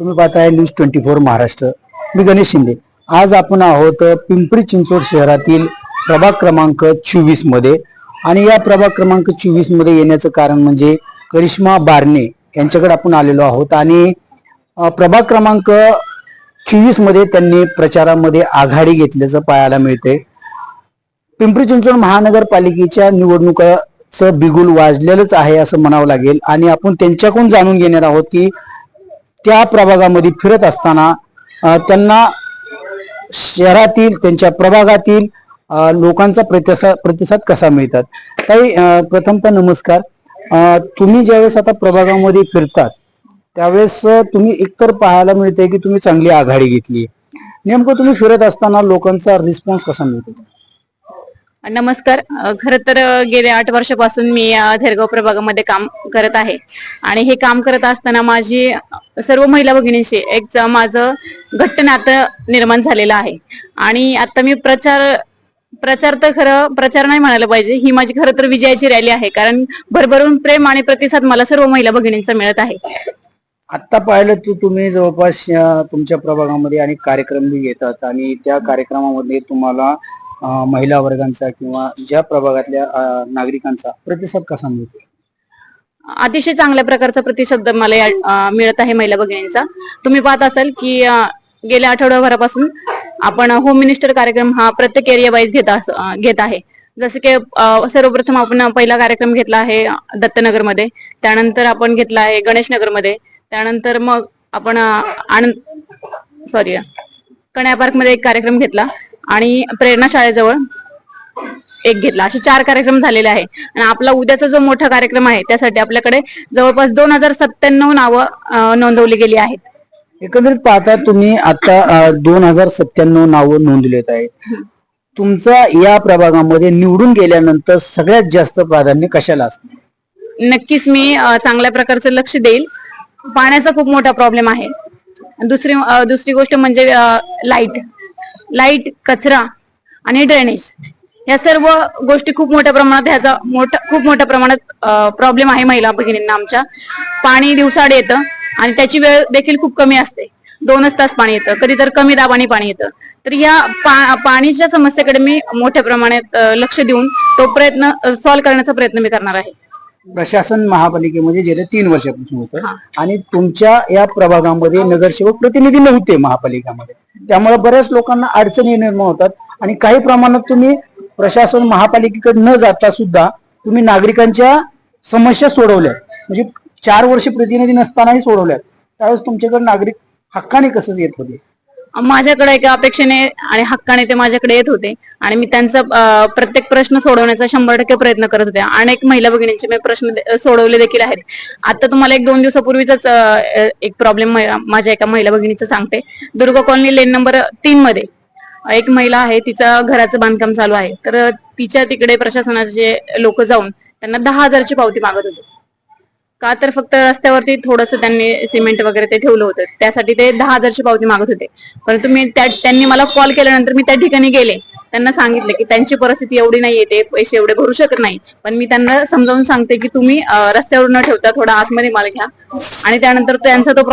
तुम्ही पाहताय news twenty four Maharashtra. मी गणेश शिंदे. आज आपण आहोत पिंपरी चिंचवड शहरातील प्रभाग क्रमांक चोवीसमध्ये. आणि या प्रभाग क्रमांक चोवीसमध्ये येण्याचं कारण म्हणजे करिश्मा बारणे यांच्याकडे आपण आलेलो आहोत. आणि प्रभाग क्रमांक चोवीसमध्ये त्यांनी प्रचारामध्ये आघाडी घेतल्याचं पाहायला मिळते पिंपरी चिंचवड महानगरपालिकेच्या निवडणुकाचं बिगुल वाजलेलंच आहे असं म्हणावं लागेल. आणि आपण त्यांच्याकडून जाणून घेणार आहोत की त्या प्रभागामध्ये फिरत असताना त्यांना शहरातील त्यांच्या प्रभागातील लोकांचा प्रतिसाद प्रतिसाद कसा मिळतात? ताई प्रथमतः नमस्कार. तुम्ही ज्यावेळेस आता प्रभागामध्ये फिरतात त्यावेळेस तुम्ही एकतर पाहायला मिळते की तुम्ही चांगली आघाडी घेतली. नेमकं तुम्ही फिरत असताना लोकांचा रिस्पॉन्स कसा मिळतो? नमस्कार. खर तर गेल्या आठ वर्षापासून मी या थेरगाव प्रभागामध्ये काम करत आहे. आणि हे काम करत असताना माझी सर्व महिला भगिनींशी एक माझं घट्ट नातं निर्माण झालेलं आहे. आणि आता मी प्रचार प्रचार तर खरं प्रचार नाही म्हणायला पाहिजे. ही माझी खरं तर विजयाची रॅली आहे. कारण भरभरून प्रेम आणि प्रतिसाद मला सर्व महिला भगिनींचा मिळत आहे. आता पाहिलं तू तुम्ही जवळपास तुमच्या प्रभागामध्ये अनेक कार्यक्रम घेतात. आणि त्या कार्यक्रमामध्ये तुम्हाला महिला वर्गांचा किंवा ज्या प्रभागातल्या नागरिकांचा प्रतिसाद कसा मिळतो? अतिशय चांगल्या प्रकारचा प्रतिसाद मला या- मिळत आहे महिला भगिनींचा. तुम्ही पाहत असाल की गेल्या आठवड्याभरापासून आपण होम मिनिस्टर कार्यक्रम हा प्रत्येक एरिया वाईज घेत घेत आहे. जसं की सर्वप्रथम आपण पहिला कार्यक्रम घेतला आहे दत्तनगरमध्ये त्यानंतर आपण घेतला आहे गणेशमध्ये त्यानंतर मग आपण आनंद सॉरी कण्या पार्कमध्ये एक कार्यक्रम घेतला. आणि प्रेरणा शाळेजवळ एक घेतला. असे चार कार्यक्रम झालेले आहे. आणि आपला उद्याचा जो मोठा कार्यक्रम आहे त्यासाठी आपल्याकडे जवळपास दोन हजार सत्त्याण्णव नावं नोंदवली गेली आहेत. एकंदरीत पाहता तुम्ही आता दोन हजार सत्त्याण्णव नावं नोंदलेत आहेत. तुमचा या प्रभागामध्ये निवडून गेल्यानंतर सगळ्यात जास्त प्राधान्य कशाला असतं नक्कीच मी चांगल्या प्रकारचं लक्ष देईल. पाण्याचा खूप मोठा प्रॉब्लेम आहे. दुसरी दुसरी गोष्ट म्हणजे लाइट लाइट कचरा आणि ड्रेनेज या सर्व गोष्टी खूप मोठ्या प्रमाणात ह्याचा मोठा खूप मोठ्या प्रमाणात प्रॉब्लेम आहे महिला भगिनींना आमच्या. पाणी दिवसाड येतं आणि त्याची वेळ देखील खूप कमी असते. दोनच तास पाणी येतं कधी तर कमी दाबाने पाणी येतं. तर या पा- पाणीच्या समस्येकडे मी मोठ्या प्रमाणात लक्ष देऊन तो प्रयत्न सॉल्व्ह करण्याचा प्रयत्न मी करणार आहे. प्रशासन महापालिकेमध्ये गेले तीन वर्षापासून होतं. आणि तुमच्या या प्रभागामध्ये नगरसेवक प्रतिनिधी नव्हते महापालिकामध्ये. त्यामुळे बऱ्याच लोकांना अडचणी निर्माण होतात. आणि काही प्रमाणात तुम्ही प्रशासन महापालिकेकडे न जाता सुद्धा तुम्ही नागरिकांच्या समस्या सोडवल्या म्हणजे चार वर्ष प्रतिनिधी नसतानाही सोडवल्यात. त्यावेळेस तुमच्याकडे नागरिक हक्काने कसं येत होते? माझ्याकडे एका अपेक्षेने आणि हक्काने ते माझ्याकडे येत होते. आणि मी त्यांचा प्रत्येक प्रश्न सोडवण्याचा शंभर टक्के प्रयत्न करत होते. अनेक महिला भगिनींचे मी प्रश्न दे- सोडवले देखील आहेत. आता तुम्हाला एक दोन दिवसापूर्वीच एक प्रॉब्लेम माझ्या एका महिला भगिनीचं सांगते. दुर्गा कॉलनी लेन नंबर तीन मध्ये एक महिला आहे तिचं घराचं बांधकाम चालू आहे. तर तिच्या तिकडे प्रशासनाचे लोक जाऊन त्यांना दहा हजारची पावती मागत होते. का तर फक्त रस्त्यावरती थोडस त्यांनी सिमेंट वगैरे ते ठेवलं होतं. त्यासाठी ते दहा हजारची पावती मागत होते. परंतु मी त्या त्यांनी मला कॉल केल्यानंतर मी त्या ठिकाणी गेले. त्यांना सांगितलं की त्यांची परिस्थिती एवढी नाहीये ते पैसे एवढे भरू शकत नाही. पण मी त्यांना समजावून सांगते की तुम्ही रस्त्यावर न ठेवता थोडा आतमध्ये माल घ्या. आणि त्यानंतर त्यांचा तो